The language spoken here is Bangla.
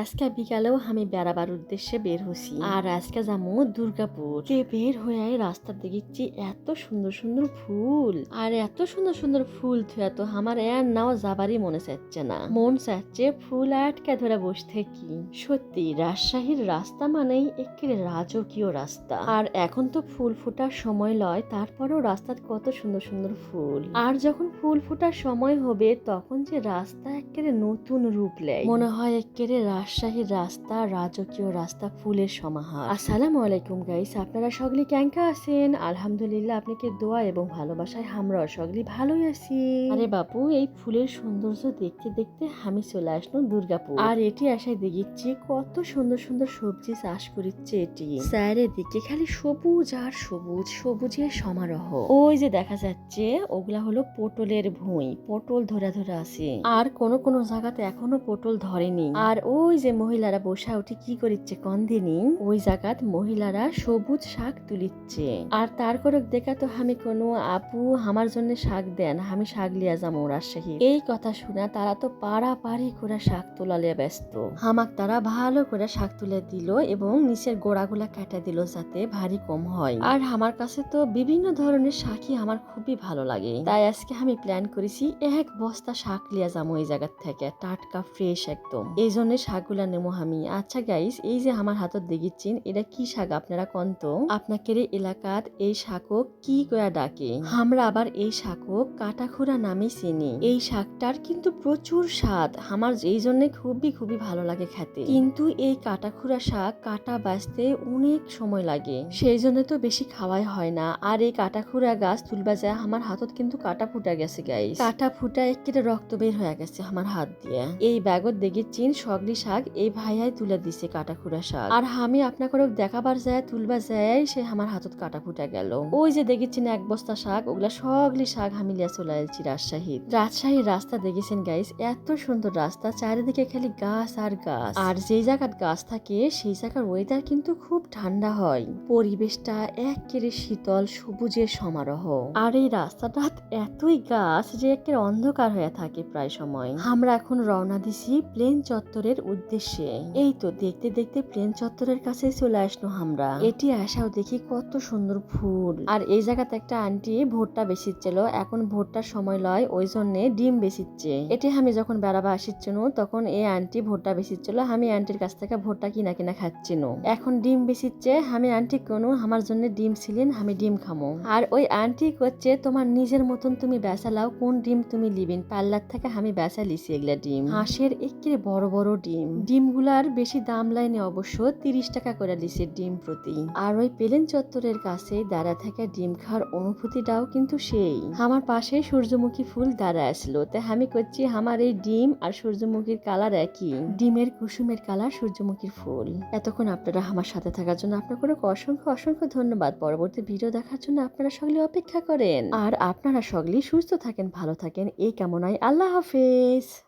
আজকে বিকালেও আমি বেড়াবার উদ্দেশ্যে বের হছি আর আজকে যাব দুর্গাপুর। যে বের হয়ে রাস্তা দেখেছি এত সুন্দর সুন্দর ফুল। আর এত সুন্দর সুন্দর ফুল থুয়া তো আমার এর নাও যাবারই মনে চাচ্ছে না। মন চাচ্ছে ফুল আটকে ধরে বসে থাকি। সত্যি, রাজশাহীর রাস্তা মানেই একেবারে রাজকীয় রাস্তা। আর এখন তো ফুল ফোটার সময় লয়, তারপরেও রাস্তার কত সুন্দর সুন্দর ফুল। আর যখন ফুল ফোটার সময় হবে, তখন যে রাস্তা একেবারে নতুন রূপ নেয় মনে হয় একেবারে রাজশাহীর রাস্তা, রাজকীয় রাস্তা, ফুলের সমাহার। আসসালামু আলাইকুম গাইস আপনারা সকলে ক্যাঙ্কা আছেন? আলহামদুলিল্লাহ, আপনাকে দোয়া এবং ভালোবাসায় আমরা সকলে ভালোই আছি। আরে বাপু, এই ফুলের সৌন্দর্য দেখতে দেখতে আমি চলে আসলো দুর্গাপুর। আর এটি আসায় দেখিচ্ছি কত সুন্দর সুন্দর সবজি চাষ করিচ্ছে এটি। স্যারের দিকে খালি সবুজ আর সবুজ, সবুজের সমারোহ। ওই যে দেখা যাচ্ছে, ওগুলা হলো পটলের ভুঁই। পটল ধরা ধরে আছে। আর কোন কোন জায়গাতে এখনও পটল ধরেনি। আর ওই যে মহিলারা বসা উঠে কি করিচ্ছে কন্দিনি? ওই জায়গাত মহিলারা সবুজ শাক তুলিচ্ছে। আর তার করে দেখা তো আমি কোনো আপু আমার জন্য শাক দেন আমি শাক লিয়া যাব রাজশাহী এই কথা শুনে তারা তো পাড়াপাড়ি করে শাক তোলা লিয়া ব্যস্ত। হামাক তারা ভালো করে শাক তুলে দিল এবং নিচের গোড়াগুলা কেটে দিল যাতে ভারী কম হয়। আর আমার কাছে তো বিভিন্ন ধরনের শাকই আমার খুবই ভালো লাগে। তাই আজকে আমি প্ল্যান করেছি, এক বস্তা শাক লিয়া যাব এই জায়গার থেকে, টাটকা ফ্রেশ একদম। এই জন্য শাকগুলা নেব আমি। আচ্ছা গাইস এই যে আমার হাতত দেখিচ্ছেন এটা কি শাক? আপনারা কন্ত। আপনাকে এলাকাত এই শাকক কি কয়া ডাকে? আমরা আবার এই শাকক কাটাখুরা নামে চিনি। এই শাকটার কিন্তু প্রচুর স্বাদ। আমার এই জন্য খুবই খুবই ভালো লাগে খেতে। কিন্তু এই কাটাখুরা শাক কাটা বাঁচতে অনেক সময় লাগে। সেই জন্য তো বেশি খাওয়াই হয় না। আর এই কাটাখুরা গাছ তুলবা যায় আমার হাতত কিন্তু কাটা ফুটা গেছে গাইস কাটা ফুটা একেবারে রক্ত বের হয়ে গেছে আমার হাত দিয়ে। এই ব্যাগত দেখি চিন সগলি শাক এই ভাইয়াই তুলে দিছে কাটাখুরা শাক। আর আমি আপনাকে দেখাবার যায় তুলবা যায়, সে আমার হাতত কাটা ফুটা গেল। ওই যে দেখেছেন এক বস্তা শাক, ওগুলা সগলি শাক আমি লিয়া চলে আসছি রাজশাহীর রাজশাহীর রাস্তা দেখেছেন গাইস এত সুন্দর রাস্তা, চারিদিকে খালি গাছ আর গাছ। আর যেই জায়গার গাছ থাকে, সেই জায়গার ওয়েদার কিন্তু খুব ঠান্ডা হয়। পরিবেশটা একেবারে শীতল, সবুজের সমারোহ। আর এই রাস্তাটা এতই গাছ যে একের অন্ধকার হয়ে থাকে প্রায় সময়। আমরা এখন রওনা দিছি প্লেন চত্বরের উদ্দেশ্যে। এই তো, দেখতে দেখতে প্লেন চত্বরের কাছে চলে আসলো আমরা। এটি আসাও দেখি কত সুন্দর ফুল। আর এই জায়গাতে একটা আন্টি ভোটটা বেশিচ্ছিল এখন ভোটটার সময় লয়, ওই জন্যে ডিম বেশিচ্ছে এটি আমি যখন বেড়াবা আসিচ্ছিল তখন এই আন্টি ভোটটা বেশিচ্ছিল আমি আন্টির কাছ থেকে ভোটটা কিনা কিনা খাচ্ছিল এখন ডিম বেশিচ্ছে আমি আন্টি কোনো, আমার জন্য ডিম ছিলেন, আমি ডিম খামো। আর ওই আন্টি করছে তোমার নিজের মতন তুমি বেসা লাও, কোন ডিম তুমি লিবিন? পার্লার থেকে আমি বেসা লিছি এগুলা ডিম। হাঁসের একেবারে বড় বড় ডিম। ডিমগুলার বেশি দাম লাইনে অবশ্য তিরিশ টাকা করে লিছে ডিম প্রতি। আর ওই পেলেন চত্বরের কাছে দাঁড়া থাকা ডিম খাওয়ার অনুভূতিটাও কিন্তু সেই। আমার পাশে সূর্যমুখী ফুল দাঁড়া আসলো। তাই আমি করছি আমার এই ডিম আর সূর্যমুখীর কালার একই। ডিমের কুসুমের কালার সূর্যমুখীর ফুল। এতক্ষণ আপনারা আমার সাথে থাকার জন্য আপনাকে অসংখ্য অসংখ্য ধন্যবাদ। পরবর্তী ভিডিও দেখার জন্য আপনারা সকলে অপেক্ষা করেন। আর আপনারা সকলেই সুস্থ থাকেন, ভালো থাকেন। এই কামনায় আল্লাহ হাফেজ।